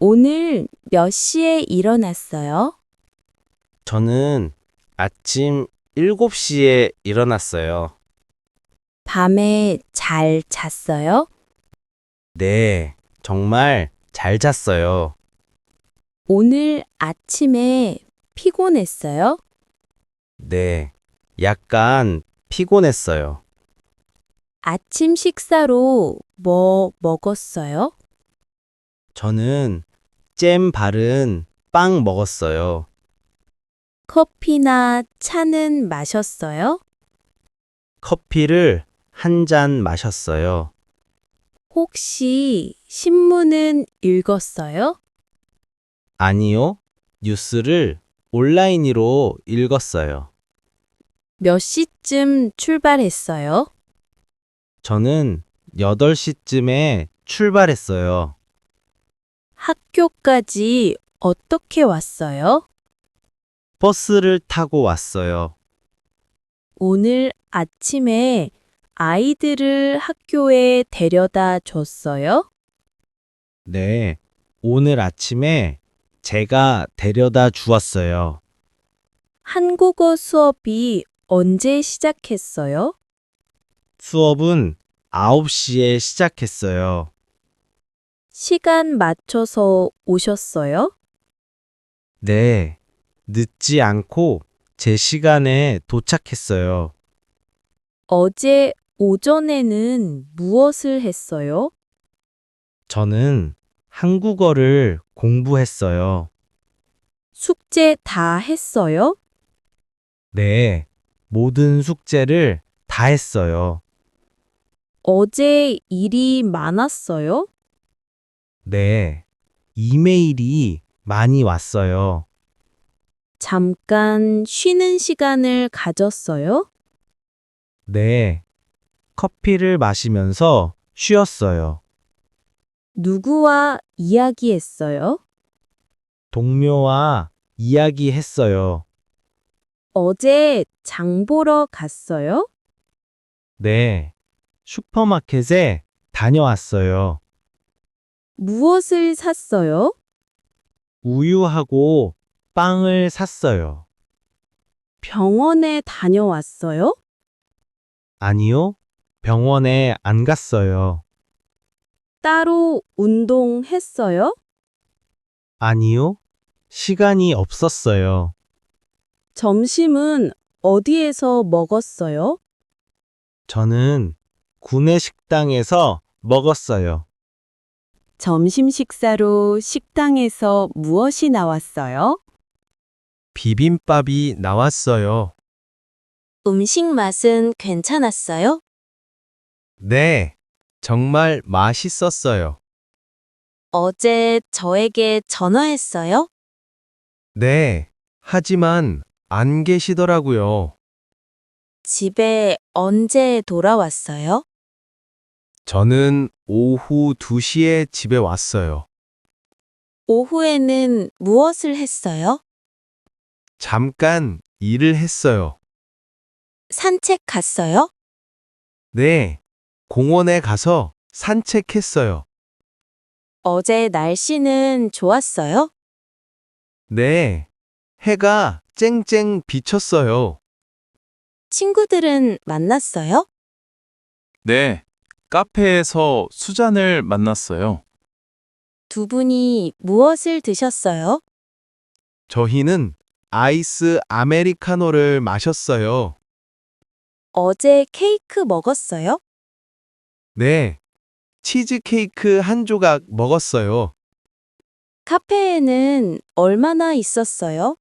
오늘 몇 시에 일어났어요? 저는 아침 7시에 일어났어요. 밤에 잘 잤어요? 네, 정말 잘 잤어요. 오늘 아침에 피곤했어요? 네, 약간 피곤했어요. 아침 식사로 뭐 먹었어요? 저는 잼 바른 빵 먹었어요. 커피나 차는 마셨어요? 커피를 한 잔 마셨어요. 혹시 신문은 읽었어요? 아니요, 뉴스를 온라인으로 읽었어요. 몇 시쯤 출발했어요? 저는 8시쯤에 출발했어요. 학교까지 어떻게 왔어요? 버스를 타고 왔어요. 오늘 아침에 아이들을 학교에 데려다 줬어요? 네, 오늘 아침에 제가 데려다 주었어요. 한국어 수업이 언제 시작했어요? 수업은 9시에 시작했어요. 시간 맞춰서 오셨어요? 네, 늦지 않고 제 시간에 도착했어요. 어제 오전에는 무엇을 했어요? 저는 한국어를 공부했어요. 숙제 다 했어요? 네, 모든 숙제를 다 했어요. 어제 일이 많았어요? 네, 이메일이 많이 왔어요. 잠깐 쉬는 시간을 가졌어요? 네, 커피를 마시면서 쉬었어요. 누구와 이야기했어요? 동료와 이야기했어요. 어제 장 보러 갔어요? 네, 슈퍼마켓에 다녀왔어요. 무엇을 샀어요? 우유하고 빵을 샀어요. 병원에 다녀왔어요? 아니요, 병원에 안 갔어요. 따로 운동했어요? 아니요, 시간이 없었어요. 점심은 어디에서 먹었어요? 저는 구내 식당에서 먹었어요. 점심 식사로 식당에서 무엇이 나왔어요? 비빔밥이 나왔어요. 음식 맛은 괜찮았어요? 네, 정말 맛있었어요. 어제 저에게 전화했어요? 네, 하지만 안 계시더라고요. 집에 언제 돌아왔어요? 저는 오후 2시에 집에 왔어요. 오후에는 무엇을 했어요? 잠깐 일을 했어요. 산책 갔어요? 네, 공원에 가서 산책했어요. 어제 날씨는 좋았어요? 네, 해가 쨍쨍 비쳤어요. 친구들은 만났어요? 네, 카페에서 수잔을 만났어요. 두 분이 무엇을 드셨어요? 저희는 아이스 아메리카노를 마셨어요. 어제 케이크 먹었어요? 네, 치즈케이크 한 조각 먹었어요. 카페에는 얼마나 있었어요?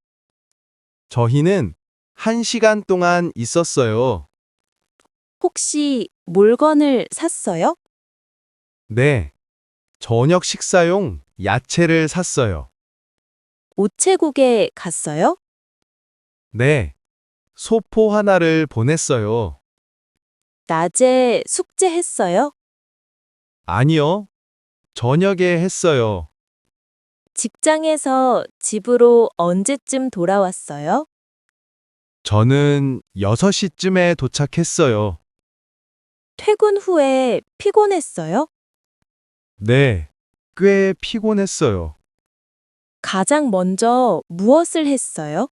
저희는 한 시간 동안 있었어요. 혹시 물건을 샀어요? 네, 저녁 식사용 야채를 샀어요. 우체국에 갔어요? 네, 소포 하나를 보냈어요. 낮에 숙제했어요? 아니요, 저녁에 했어요. 직장에서 집으로 언제쯤 돌아왔어요? 저는 6시쯤에 도착했어요. 퇴근 후에 피곤했어요? 네, 꽤 피곤했어요. 가장 먼저 무엇을 했어요?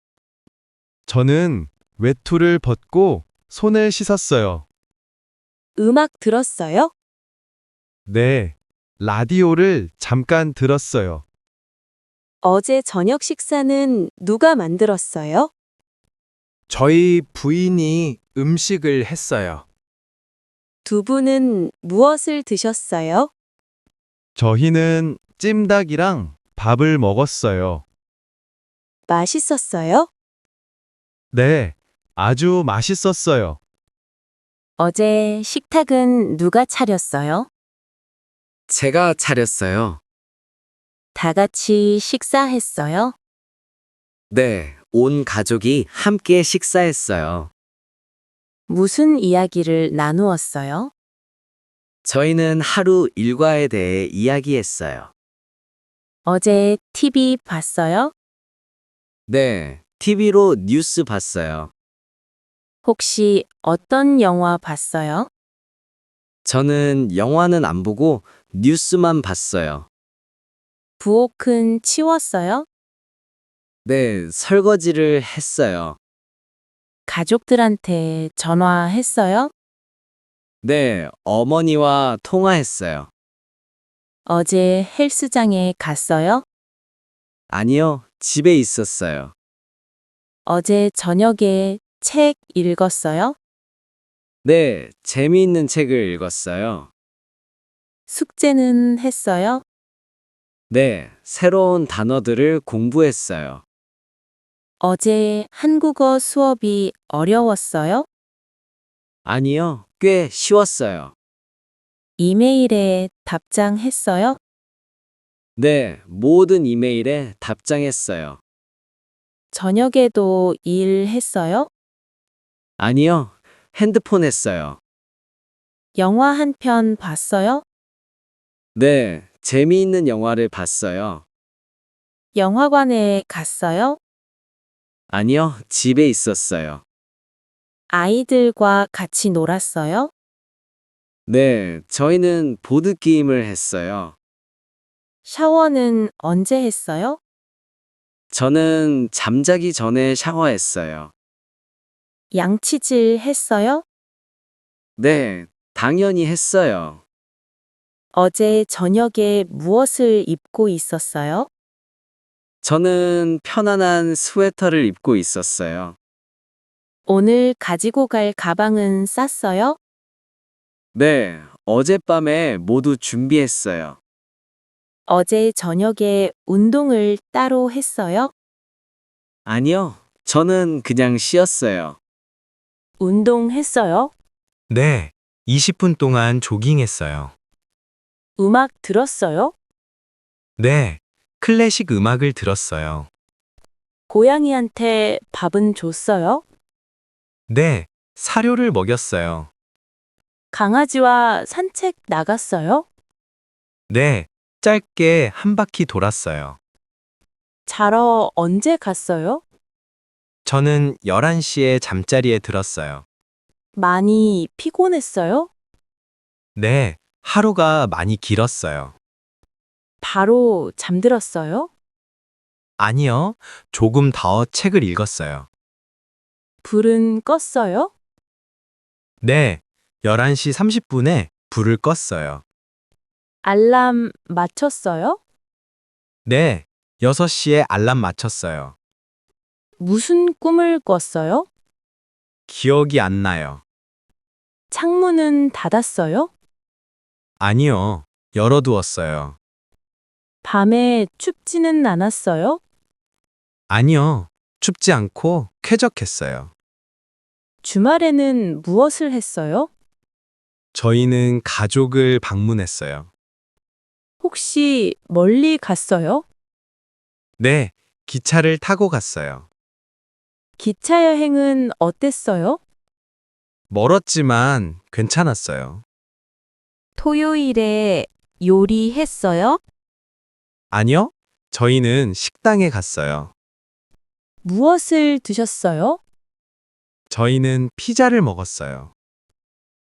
저는 외투를 벗고 손을 씻었어요. 음악 들었어요? 네. 라디오를 잠깐 들었어요. 어제 저녁 식사는 누가 만들었어요? 저희 부인이 음식을 했어요. 두 분은 무엇을 드셨어요? 저희는 찜닭이랑 밥을 먹었어요. 맛있었어요? 네. 아주 맛있었어요. 어제 식탁은 누가 차렸어요? 제가 차렸어요. 다 같이 식사했어요? 네, 온 가족이 함께 식사했어요. 무슨 이야기를 나누었어요? 저희는 하루 일과에 대해 이야기했어요. 어제 TV 봤어요? 네, TV로 뉴스 봤어요. 혹시 어떤 영화 봤어요? 저는 영화는 안 보고 뉴스만 봤어요. 부엌은 치웠어요? 네, 설거지를 했어요. 가족들한테 전화했어요? 네, 어머니와 통화했어요. 어제 헬스장에 갔어요? 아니요, 집에 있었어요. 어제 저녁에 책 읽었어요? 네, 재미있는 책을 읽었어요. 숙제는 했어요? 네, 새로운 단어들을 공부했어요. 어제 한국어 수업이 어려웠어요? 아니요, 꽤 쉬웠어요. 이메일에 답장했어요? 네, 모든 이메일에 답장했어요. 저녁에도 일했어요? 아니요, 핸드폰 했어요. 영화 한 편 봤어요? 네, 재미있는 영화를 봤어요. 영화관에 갔어요? 아니요, 집에 있었어요. 아이들과 같이 놀았어요? 네, 저희는 보드게임을 했어요. 샤워는 언제 했어요? 저는 잠자기 전에 샤워했어요. 양치질 했어요? 네, 당연히 했어요. 어제 저녁에 무엇을 입고 있었어요? 저는 편안한 스웨터를 입고 있었어요. 오늘 가지고 갈 가방은 쌌어요? 네, 어젯밤에 모두 준비했어요. 어제 저녁에 운동을 따로 했어요? 아니요, 저는 그냥 쉬었어요. 운동했어요? 네, 20분 동안 조깅했어요. 음악 들었어요? 네, 클래식 음악을 들었어요. 고양이한테 밥은 줬어요? 네, 사료를 먹였어요. 강아지와 산책 나갔어요? 네, 짧게 한 바퀴 돌았어요. 자러 언제 갔어요? 저는 11시에 잠자리에 들었어요. 많이 피곤했어요? 네, 하루가 많이 길었어요. 바로 잠들었어요? 아니요, 조금 더 책을 읽었어요. 불은 껐어요? 네, 11시 30분에 불을 껐어요. 알람 맞췄어요? 네, 6시에 알람 맞췄어요. 무슨 꿈을 꿨어요? 기억이 안 나요. 창문은 닫았어요? 아니요, 열어두었어요. 밤에 춥지는 않았어요? 아니요, 춥지 않고 쾌적했어요. 주말에는 무엇을 했어요? 저희는 가족을 방문했어요. 혹시 멀리 갔어요? 네, 기차를 타고 갔어요. 기차 여행은 어땠어요? 멀었지만 괜찮았어요. 토요일에 요리했어요? 아니요, 저희는 식당에 갔어요. 무엇을 드셨어요? 저희는 피자를 먹었어요.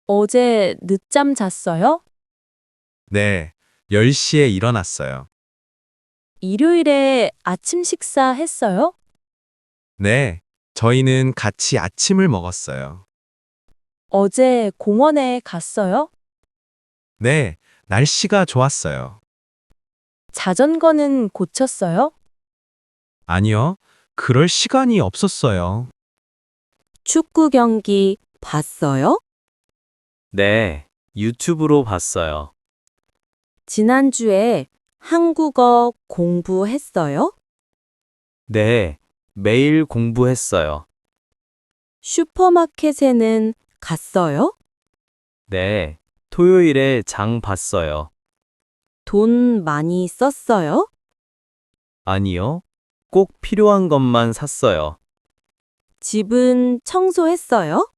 어제 늦잠 잤어요? 네, 10시에 일어났어요. 일요일에 아침 식사 했어요? 네, 저희는 같이 아침을 먹었어요. 어제 공원에 갔어요? 네, 날씨가 좋았어요. 자전거는 고쳤어요? 아니요, 그럴 시간이 없었어요. 축구 경기 봤어요? 네, 유튜브로 봤어요. 지난주에 한국어 공부했어요? 네, 매일 공부했어요. 슈퍼마켓에는 갔어요? 네, 토요일에 장 봤어요. 돈 많이 썼어요? 아니요, 꼭 필요한 것만 샀어요. 집은 청소했어요?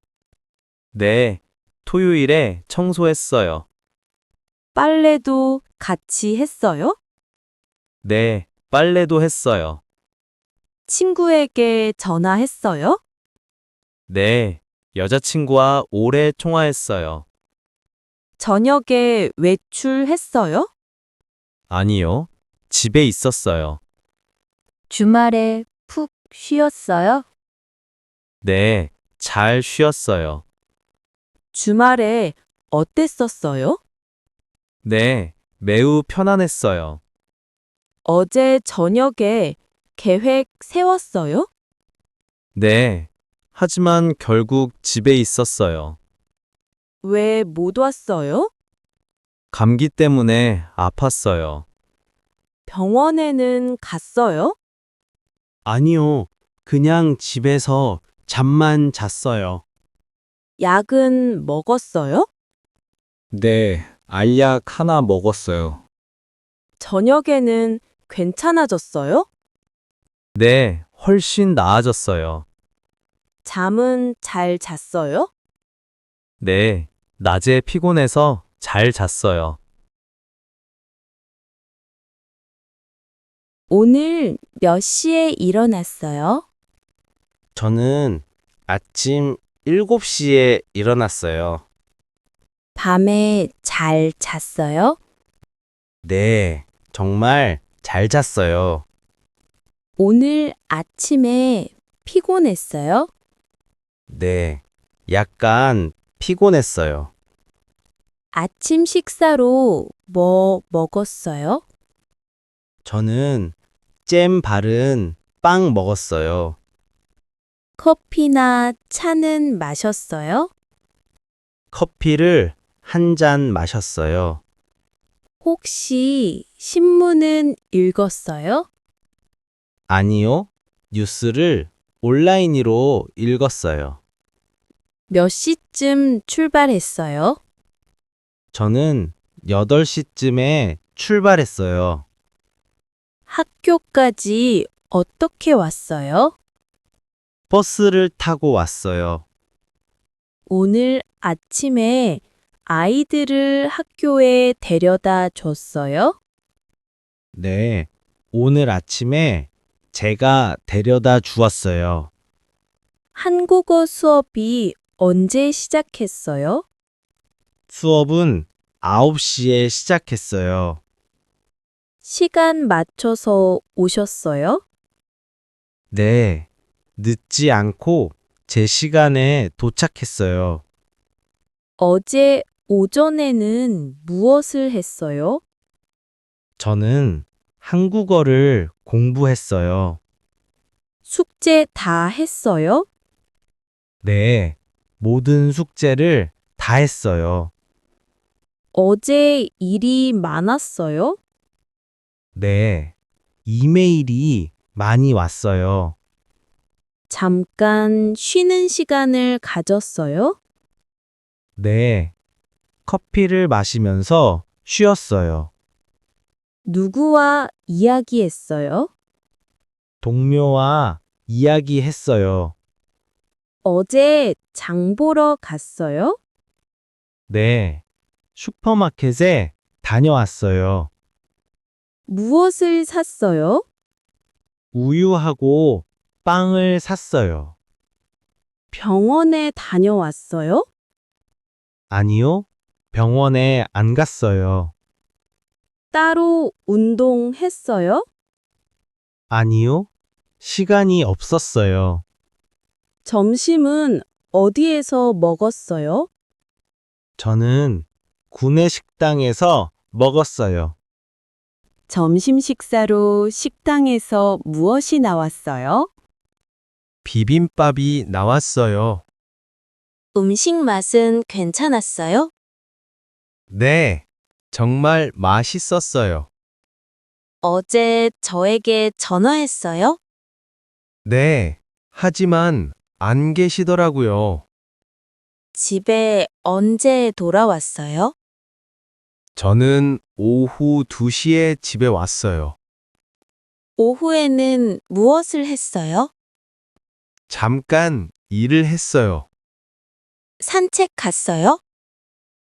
네, 토요일에 청소했어요. 빨래도 같이 했어요? 네, 빨래도 했어요. 친구에게 전화했어요? 네, 여자친구와 오래 통화했어요. 저녁에 외출했어요? 아니요, 집에 있었어요. 주말에 푹 쉬었어요? 네, 잘 쉬었어요. 주말에 어땠었어요? 네, 매우 편안했어요. 어제 저녁에 계획 세웠어요? 네, 하지만 결국 집에 있었어요. 왜 못 왔어요? 감기 때문에 아팠어요. 병원에는 갔어요? 아니요, 그냥 집에서 잠만 잤어요. 약은 먹었어요? 네, 알약 하나 먹었어요. 저녁에는 괜찮아졌어요? 네, 훨씬 나아졌어요. 잠은 잘 잤어요? 네, 낮에 피곤해서 잘 잤어요. 오늘 몇 시에 일어났어요? 저는 아침 7시에 일어났어요. 밤에 잘 잤어요? 네, 정말 잘 잤어요. 오늘 아침에 피곤했어요? 네, 약간 피곤했어요. 아침 식사로 뭐 먹었어요? 저는 잼 바른 빵 먹었어요. 커피나 차는 마셨어요? 커피를 한 잔 마셨어요. 혹시 신문은 읽었어요? 아니요, 뉴스를 온라인으로 읽었어요. 몇 시쯤 출발했어요? 저는 8시쯤에 출발했어요. 학교까지 어떻게 왔어요? 버스를 타고 왔어요. 오늘 아침에 아이들을 학교에 데려다 줬어요? 네, 오늘 아침에 제가 데려다 주었어요. 한국어 수업이 언제 시작했어요? 수업은 9시에 시작했어요. 시간 맞춰서 오셨어요? 네, 늦지 않고 제 시간에 도착했어요. 어제 오전에는 무엇을 했어요? 저는 한국어를 공부했어요. 숙제 다 했어요? 네, 모든 숙제를 다 했어요. 어제 일이 많았어요? 네, 이메일이 많이 왔어요. 잠깐 쉬는 시간을 가졌어요? 네, 커피를 마시면서 쉬었어요. 누구와 이야기했어요? 동료와 이야기했어요. 어제 장 보러 갔어요? 네, 슈퍼마켓에 다녀왔어요. 무엇을 샀어요? 우유하고 빵을 샀어요. 병원에 다녀왔어요? 아니요, 병원에 안 갔어요. 따로 운동했어요? 아니요. 시간이 없었어요. 점심은 어디에서 먹었어요? 저는 구내 식당에서 먹었어요. 점심 식사로 식당에서 무엇이 나왔어요? 비빔밥이 나왔어요. 음식 맛은 괜찮았어요? 네, 정말 맛있었어요. 어제 저에게 전화했어요? 네, 하지만 안 계시더라고요. 집에 언제 돌아왔어요? 저는 오후 2시에 집에 왔어요. 오후에는 무엇을 했어요? 잠깐 일을 했어요. 산책 갔어요?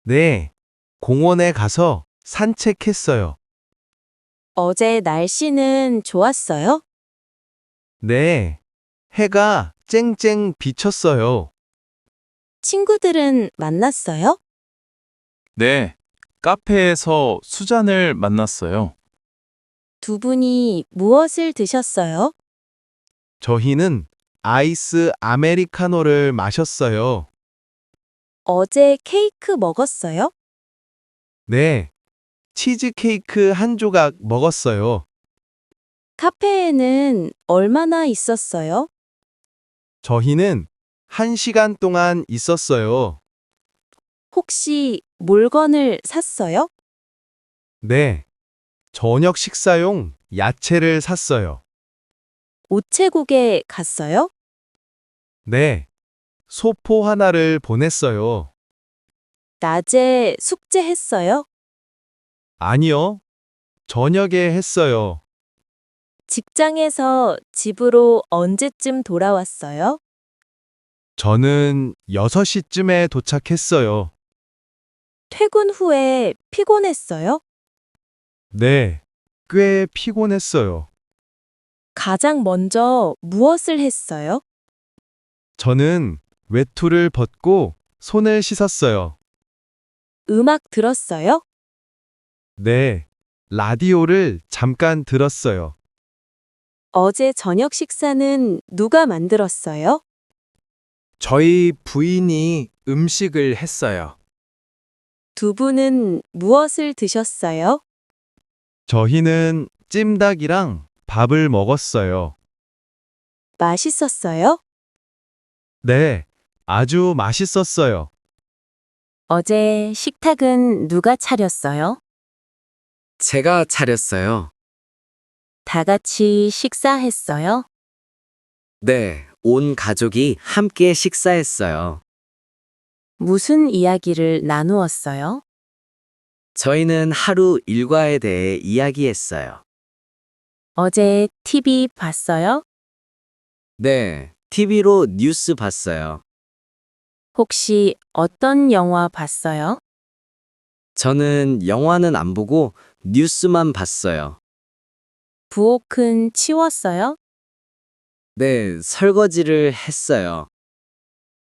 네, 공원에 가서 산책했어요. 어제 날씨는 좋았어요? 네, 해가 쨍쨍 비쳤어요. 친구들은 만났어요? 네, 카페에서 수잔을 만났어요. 두 분이 무엇을 드셨어요? 저희는 아이스 아메리카노를 마셨어요. 어제 케이크 먹었어요? 네, 치즈케이크 한 조각 먹었어요. 카페에는 얼마나 있었어요? 저희는 한 시간 동안 있었어요. 혹시 물건을 샀어요? 네, 저녁 식사용 야채를 샀어요. 우체국에 갔어요? 네, 소포 하나를 보냈어요. 낮에 숙제했어요? 아니요, 저녁에 했어요. 직장에서 집으로 언제쯤 돌아왔어요? 저는 6시쯤에 도착했어요. 퇴근 후에 피곤했어요? 네, 꽤 피곤했어요. 가장 먼저 무엇을 했어요? 저는 외투를 벗고 손을 씻었어요. 음악 들었어요? 네, 라디오를 잠깐 들었어요. 어제 저녁 식사는 누가 만들었어요? 저희 부인이 음식을 했어요. 두 분은 무엇을 드셨어요? 저희는 찜닭이랑 밥을 먹었어요. 맛있었어요? 네, 아주 맛있었어요. 어제 식탁은 누가 차렸어요? 제가 차렸어요. 다 같이 식사했어요? 네, 온 가족이 함께 식사했어요. 무슨 이야기를 나누었어요? 저희는 하루 일과에 대해 이야기했어요. 어제 TV 봤어요? 네, TV로 뉴스 봤어요. 혹시 어떤 영화 봤어요? 저는 영화는 안 보고 뉴스만 봤어요. 부엌은 치웠어요? 네, 설거지를 했어요.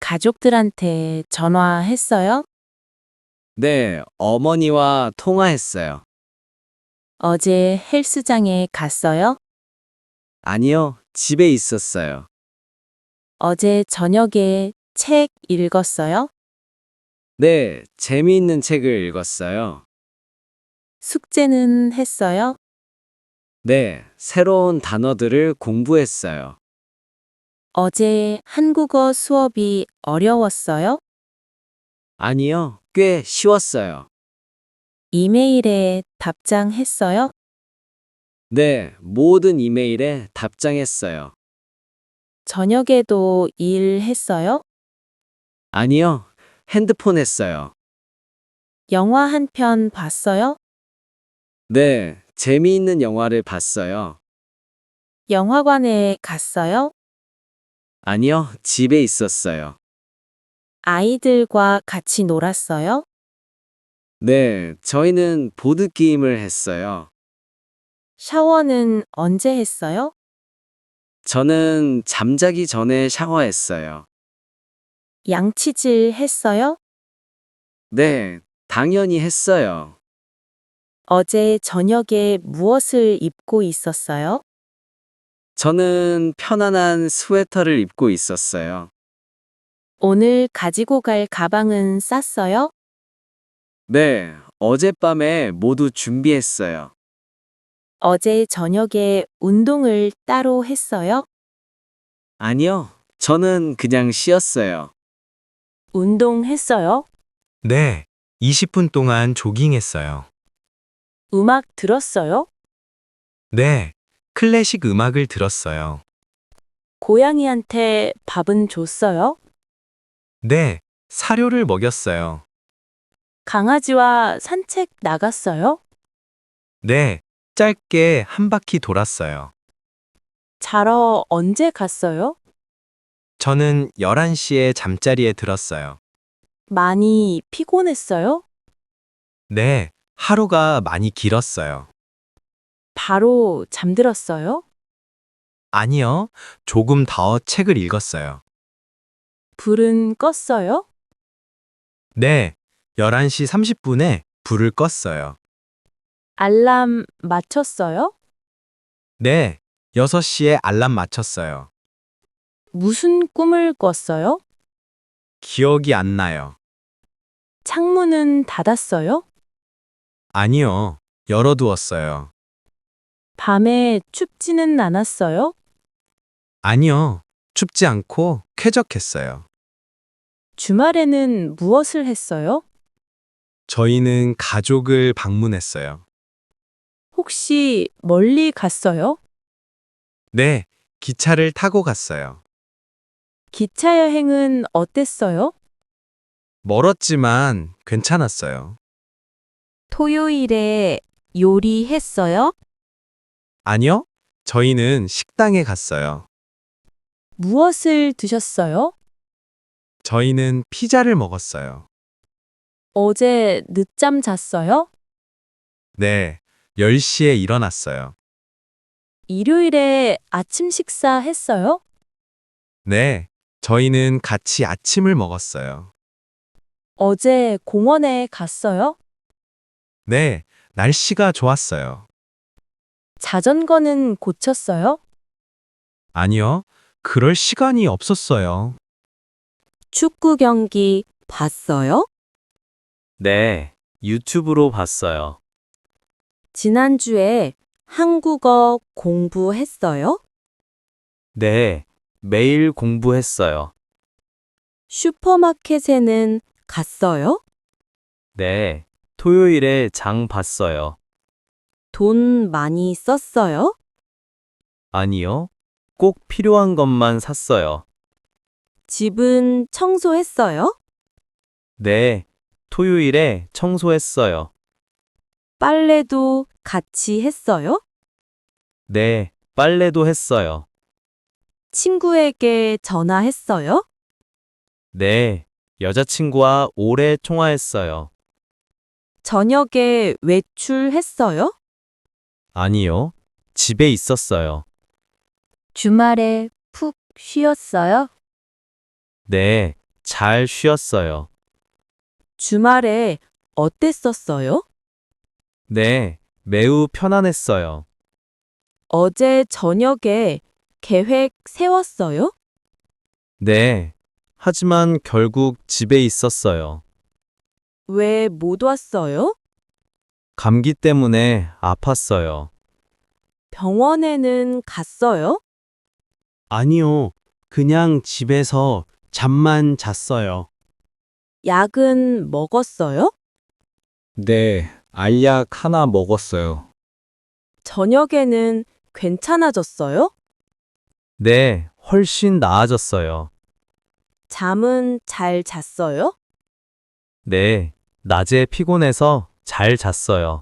가족들한테 전화했어요? 네, 어머니와 통화했어요. 어제 헬스장에 갔어요? 아니요, 집에 있었어요. 어제 저녁에 책 읽었어요? 네, 재미있는 책을 읽었어요. 숙제는 했어요? 네, 새로운 단어들을 공부했어요. 어제 한국어 수업이 어려웠어요? 아니요, 꽤 쉬웠어요. 이메일에 답장했어요? 네, 모든 이메일에 답장했어요. 저녁에도 일했어요? 아니요, 핸드폰 했어요. 영화 한 편 봤어요? 네, 재미있는 영화를 봤어요. 영화관에 갔어요? 아니요, 집에 있었어요. 아이들과 같이 놀았어요? 네, 저희는 보드게임을 했어요. 샤워는 언제 했어요? 저는 잠자기 전에 샤워했어요. 양치질 했어요? 네, 당연히 했어요. 어제 저녁에 무엇을 입고 있었어요? 저는 편안한 스웨터를 입고 있었어요. 오늘 가지고 갈 가방은 쌌어요? 네, 어젯밤에 모두 준비했어요. 어제 저녁에 운동을 따로 했어요? 아니요, 저는 그냥 쉬었어요. 운동했어요? 네, 20분 동안 조깅했어요. 음악 들었어요? 네, 클래식 음악을 들었어요. 고양이한테 밥은 줬어요? 네, 사료를 먹였어요. 강아지와 산책 나갔어요? 네, 짧게 한 바퀴 돌았어요. 자러 언제 갔어요? 저는 11시에 잠자리에 들었어요. 많이 피곤했어요? 네, 하루가 많이 길었어요. 바로 잠들었어요? 아니요, 조금 더 책을 읽었어요. 불은 껐어요? 네, 11시 30분에 불을 껐어요. 알람 맞췄어요? 네, 6시에 알람 맞췄어요. 무슨 꿈을 꿨어요? 기억이 안 나요. 창문은 닫았어요? 아니요, 열어두었어요. 밤에 춥지는 않았어요? 아니요, 춥지 않고 쾌적했어요. 주말에는 무엇을 했어요? 저희는 가족을 방문했어요. 혹시 멀리 갔어요? 네, 기차를 타고 갔어요. 기차 여행은 어땠어요? 멀었지만 괜찮았어요. 토요일에 요리했어요? 아니요, 저희는 식당에 갔어요. 무엇을 드셨어요? 저희는 피자를 먹었어요. 어제 늦잠 잤어요? 네, 10시에 일어났어요. 일요일에 아침 식사 했어요? 네, 저희는 같이 아침을 먹었어요. 어제 공원에 갔어요? 네, 날씨가 좋았어요. 자전거는 고쳤어요? 아니요, 그럴 시간이 없었어요. 축구 경기 봤어요? 네, 유튜브로 봤어요. 지난주에 한국어 공부했어요? 네, 매일 공부했어요. 슈퍼마켓에는 갔어요? 네, 토요일에 장 봤어요. 돈 많이 썼어요? 아니요, 꼭 필요한 것만 샀어요. 집은 청소했어요? 네, 토요일에 청소했어요. 빨래도 같이 했어요? 네, 빨래도 했어요. 친구에게 전화했어요? 네, 여자친구와 오래 통화했어요. 저녁에 외출했어요? 아니요, 집에 있었어요. 주말에 푹 쉬었어요? 네, 잘 쉬었어요. 주말에 어땠었어요? 네, 매우 편안했어요. 어제 저녁에 계획 세웠어요? 네, 하지만 결국 집에 있었어요. 왜 못 왔어요? 감기 때문에 아팠어요. 병원에는 갔어요? 아니요, 그냥 집에서 잠만 잤어요. 약은 먹었어요? 네, 알약 하나 먹었어요. 저녁에는 괜찮아졌어요? 네, 훨씬 나아졌어요. 잠은 잘 잤어요? 네, 낮에 피곤해서 잘 잤어요.